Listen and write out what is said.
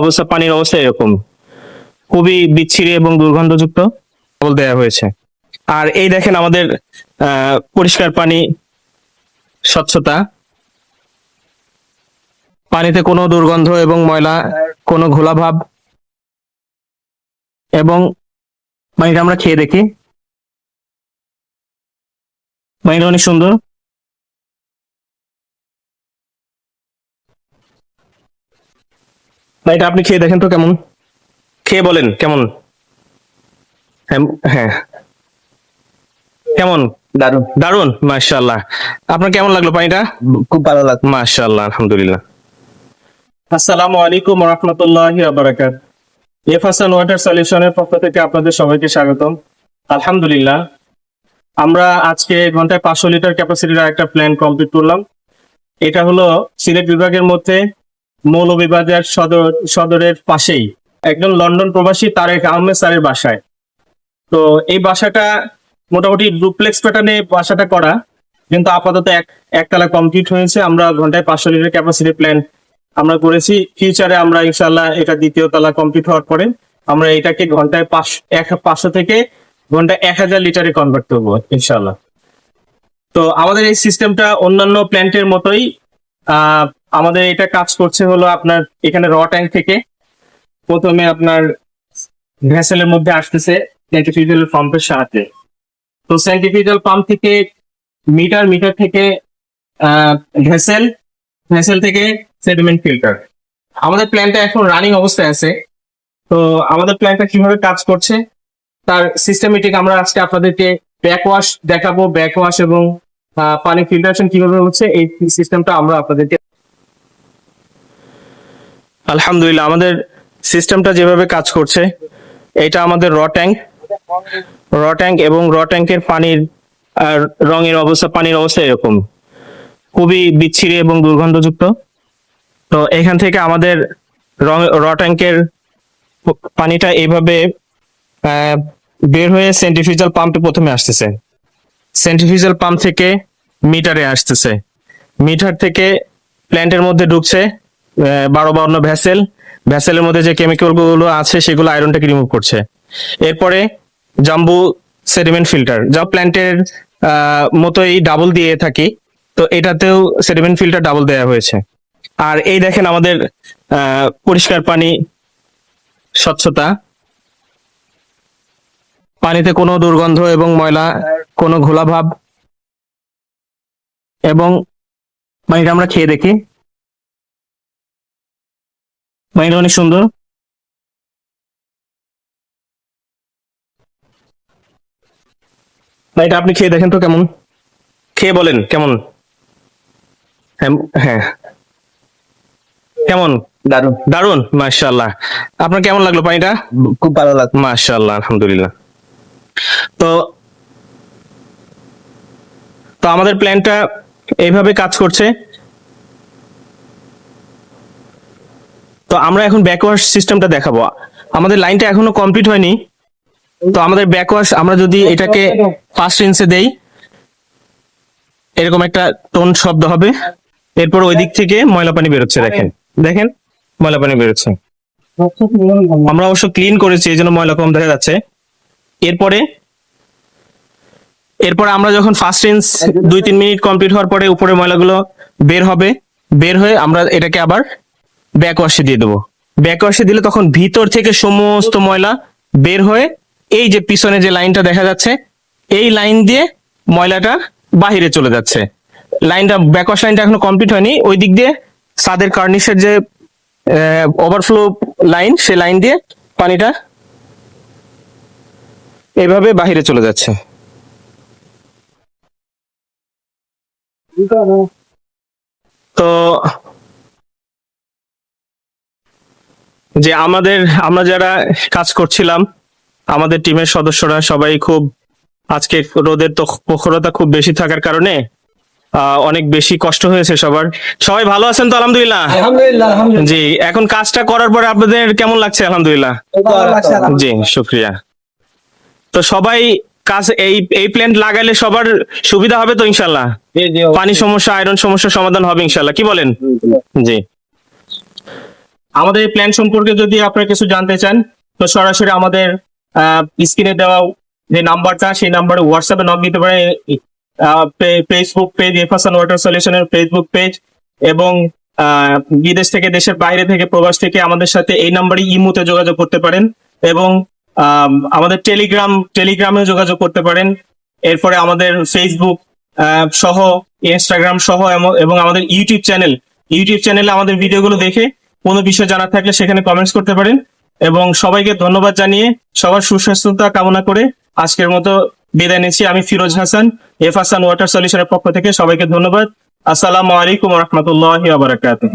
অবস্থা, পানির অবস্থা এরকম। খুবই বিচ্ছিরি এবং দুর্গন্ধযুক্ত জল দেওয়া হয়েছে। আর এই দেখেন আমাদের পরিষ্কার পানি, স্বচ্ছতা। পানিতে কোনো দুর্গন্ধ এবং ময়লা, কোনো ঘোলা ভাব এবং পানিটা আমরা খেয়ে দেখি। পানিটা অনেক সুন্দর। পানিটা আপনি খেয়ে দেখেন তো কেমন? খেয়ে বলেন কেমন? হ্যাঁ হ্যাঁ। কেমন? দারুণ দারুণ মাশাআল্লাহ। আপনার কেমন লাগল পানিটা? খুব ভালো লাগছে মাশাআল্লাহ আলহামদুলিল্লাহ। আসসালামু আলাইকুম ওয়া রাহমাতুল্লাহি ওয়া বারাকাত এফাসান ওয়াটার সলিউশনের পক্ষ থেকে আপনাদের সবাইকে স্বাগতম। আলহামদুলিল্লাহ আমরা আজকে ঘন্টায় পাঁচশো লিটার ক্যাপাসিটির একটা প্ল্যান কমপ্লিট করলাম। এটা হলো সিলেট বিভাগের মধ্যে মৌলভীবাজার সদর, সদরের পাশেই। একজন লন্ডন প্রবাসী তারেক আহমেদ স্যারের বাসায়। তো এই বাসাটা মোটামুটি ডুপ্লেক্স প্যাটার্নে বাসাটা করা, কিন্তু আপাতত এক, একতলা কমপ্লিট হয়েছে। আমরা ঘন্টায় পাঁচশো লিটার ক্যাপাসিটি প্ল্যান আমরা করেছি। ফিউচারে আমরা ইনশাল্লাহ এটা দ্বিতীয় তলা কমপ্লিট হওয়ার পরে আমরা এটাকে ঘন্টায় পাঁচ, এক, পাঁচশো থেকে ঘন্টায় এক হাজার লিটারে কনভার্ট করব ইনশাল্লাহ তো আমাদের এই সিস্টেমটা অন্যান্য প্ল্যান্টের মতোই আমাদের এটা কাজ করছে হলো আপনার এখানে র ট্যাঙ্ক থেকে প্রথমে আপনার ভ্যাসেলের মধ্যে আসতেছে সেন্ট্রিফিউজাল পাম্পের সাহায্যে। তো সেন্ট্রিফিউজাল পাম্প থেকে মিটার মিটার থেকে ভেসেল ভেসেল থেকে সেডিমেন্ট ফিল্টার আমাদের প্ল্যানটা এখন রানিং অবস্থায় আছে। তো আমাদের প্ল্যানটা কীভাবে কাজ করছে? তার সিস্টেমেটিক আমরা আজকে আপনাদেরকে ব্যাক ওয়াশ দেখাবো। ব্যাক ওয়াশ এবং পানি ফিল্টারেশন কীভাবে হচ্ছে, এই সিস্টেমটা আমরা আপনাদেরকে আলহামদুলিল্লাহ, আমাদের সিস্টেমটা যেভাবে কাজ করছে, এটা আমাদের র ট্যাঙ্ক র ট্যাঙ্ক এবং র ট্যাঙ্কের পানির রঙের অবস্থা, পানির অবস্থা এরকম। খুবই বিচ্ছিরি এবং দুর্গন্ধযুক্ত। তো এখান থেকে আমাদের রং ট্যাঙ্কের পানিটা এইভাবে বের হয়ে সেন্ট্রিফিউজাল পাম্পে প্রথমে আসতেছে। সেন্ট্রিফিউজাল পাম্প থেকে মিটারে আসতেছে। মিটার থেকে প্ল্যান্টের মধ্যে ঢুকছে। বারো বাউন্ন ভ্যাসেল। ভ্যাসেলের মধ্যে যে কেমিক্যালগুলো আছে, সেগুলো আয়রনটাকে রিমুভ করছে। এরপরে জাম্বু সেডিমেন্ট ফিল্টার যা প্ল্যান্টের মতোই ডাবল দিয়ে থাকি। তো এটাতেও সেডিমেন্ট ফিল্টার ডাবল দেওয়া হয়েছে। আর এই দেখেন আমাদের পরিষ্কার পানি, স্বচ্ছতা। পানিতে কোনো দুর্গন্ধ এবং ময়লা, কোনো ঘোলাভাব। এবং পানিটা আমরা খেয়ে দেখি। পানিটা অনেক সুন্দর। পানিটা আপনি খেয়ে দেখেন তো কেমন? খেয়ে বলেন কেমন? হ্যাঁ হ্যাঁ। কেমন? দারুণ দারুণ মাশাআল্লাহ। আপনার কেমন লাগল পানিটা খুব ভালো লাগল। মাশাআল্লাহ আলহামদুলিল্লাহ। তো তো আমাদের প্ল্যানটা এইভাবে কাজ করছে। তো আমরা এখন ব্যাকওয়াশ সিস্টেমটা দেখাবো। আমাদের লাইনটা এখনও কমপ্লিট হয়নি। তো আমাদের ব্যাকওয়াশ আমরা যদি এটাকে ফার্স্ট ইঞ্চে দেই, এরকম একটা টোন শব্দ হবে। এরপর ওই দিক থেকে ময়লা পানি বেরোচ্ছে, দেখেন। দেখেন, ময়লা পানি বেরোচ্ছে। আমরা অবশ্য ক্লিন করেছি, এই জন্য ময়লা কম দেখা যাচ্ছে। এরপরে এরপরে আমরা যখন ফার্স্ট ইঞ্চ দুই তিন মিনিট কমপ্লিট হওয়ার পরে উপরে ময়লাগুলো বের হবে, বের হয়ে আমরা এটাকে আবার ব্যাক ওয়াশে দিয়ে দেবো। ব্যাক ওয়াশে দিলে তখন ভিতর থেকে সমস্ত ময়লা বের হয়ে এই যে পিছনে যে লাইনটা দেখা যাচ্ছে, এই লাইন দিয়ে ময়লাটা বাহিরে চলে যাচ্ছে। লাইনটা ব্যাক ওয়াশ লাইনটা এখনও কমপ্লিট হয়নি। ওই দিক দিয়ে সাদের কার্নিশের যে ওভারফ্লো লাইন সে লাইন দিয়ে পানিটা এভাবে বাহিরে চলে যাচ্ছে। তো যে আমাদের আমরা যারা কাজ করছিলাম আমাদের টিমের সদস্যরা সবাই খুব আজকে রোদের তো প্রখরতা খুব বেশি থাকার কারণে আহ, অনেক বেশি কষ্ট হয়েছে সবার। সবাই ভালো আছেন তো আলহামদুলিল্লাহ? জি এখন কাজটা করার পরে আপনাদের কেমন লাগছে আলহামদুলিল্লাহ? জি শুক্রিয়া। তো সবাই কাজ এই এই প্ল্যান্ট লাগাইলে সবার সুবিধা হবে তো ইনশাল্লাহ? পানি সমস্যা আয়রন সমস্যার সমাধান হবে ইনশাল্লাহ। কি বলেন? জি। আমাদের এই প্ল্যান সম্পর্কে যদি আপনারা কিছু জানতে চান, তো সরাসরি আমাদের স্ক্রিনে দেওয়া যে নাম্বারটা, সেই নাম্বারে হোয়াটসঅ্যাপে নক দিতে পারেন। ফেসবুক পেজ এফাসান ওয়াটার সলিউশনের ফেসবুক পেজ এবং বিদেশ থেকে, দেশের বাইরে থেকে, প্রবাস থেকে আমাদের সাথে এই নাম্বারে ইমুতে যোগাযোগ করতে পারেন এবং আমাদের টেলিগ্রাম টেলিগ্রামে যোগাযোগ করতে পারেন। এরপরে আমাদের ফেসবুক সহ ইনস্টাগ্রাম সহ এবং আমাদের ইউটিউব চ্যানেল ইউটিউব চ্যানেলে আমাদের ভিডিওগুলো দেখে কোনো বিষয় জানার থাকলে সেখানে কমেন্টস করতে পারেন। এবং সবাইকে ধন্যবাদ জানিয়ে সবার সুস্বাস্থ্যতা কামনা করে আজকের মতো বিদায় নিচ্ছি। আমি ফিরোজ হাসান, এফ হাসান ওয়াটার সলিউশনের পক্ষ থেকে সবাইকে ধন্যবাদ। আসসালামু আলাইকুম রহমতুল্লাহ বারাকাতুহ।